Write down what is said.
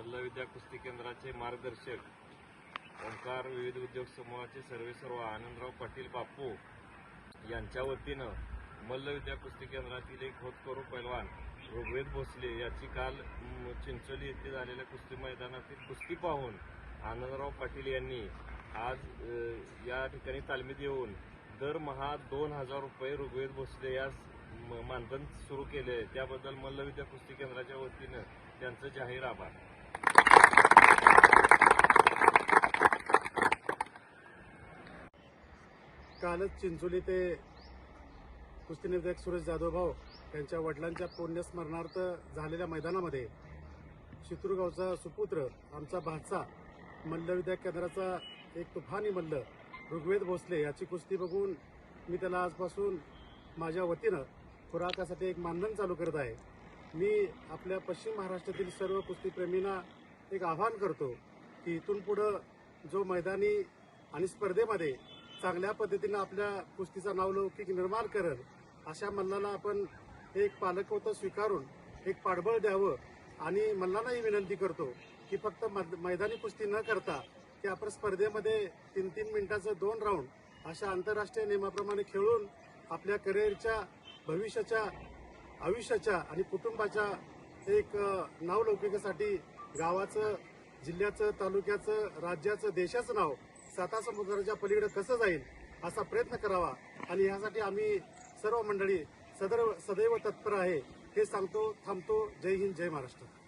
मल्लविद्या कुस्ती केंद्राचे मार्गदर्शक ओंकार विविध उद्योग समूहाचे सर्वेसर्व आनंदराव पाटील बापू यांच्या वतीनं मल्लविद्या कुस्ती केंद्रातील एक होतकरू पैलवान ऋग्वेद भोसले याची काल चिंचोली येथे झालेल्या कुस्ती मैदानातील कुस्ती पाहून आनंदराव पाटील यांनी आज या ठिकाणी तालमीत येऊन दरमहा दोन हजार रुपये ऋग्वेद भोसले यास म- मानधन सुरू केले आहे. त्याबद्दल मल्लविद्या कुस्ती केंद्राच्या वतीनं त्यांचं जाहीर आभार कालच चिंचोली ते कुस्ती निर्देशक सुरेश जाधवभाऊ त्यांच्या वडिलांच्या पुण्यस्मरणार्थ झालेल्या मैदानामध्ये शितूरगावचा सुपुत्र आमचा भाचा मल्लविद्या केंद्राचा एक तुफानी मल्ल ऋग्वेद भोसले याची कुस्ती बघून मी त्याला आजपासून माझ्या वतीनं खुराकासाठी एक मानधन चालू करत आहे. मी आपल्या पश्चिम महाराष्ट्रातील सर्व कुस्तीप्रेमींना एक आवाहन करतो की इथून पुढं जो मैदानी आणि स्पर्धेमध्ये चांगल्या पद्धतीनं आपल्या कुस्तीचा नावलौकिक निर्माण करेल अशा मल्लाला आपण एक पालकत्व स्वीकारून एक पाठबळ द्यावं आणि मल्लांनाही विनंती करतो की फक्त मद- मैदानी कुस्ती न करता की आपण स्पर्धेमध्ये तीन तीन मिनिटाचं दोन राऊंड अशा आंतरराष्ट्रीय नियमाप्रमाणे खेळून आपल्या करिअरच्या भविष्याच्या आयुष्याच्या आणि कुटुंबाच्या एक नावलौकिकासाठी गावाचं जिल्ह्याचं तालुक्याचं राज्याचं देशाचं नाव साता समुद्राच्या पलीकडे कसं जाईल असा प्रयत्न करावा. आणि यासाठी आम्ही सर्व मंडळी सदैव सदैव तत्पर आहे. हे सांगतो थांबतो. जय हिंद जय महाराष्ट्र.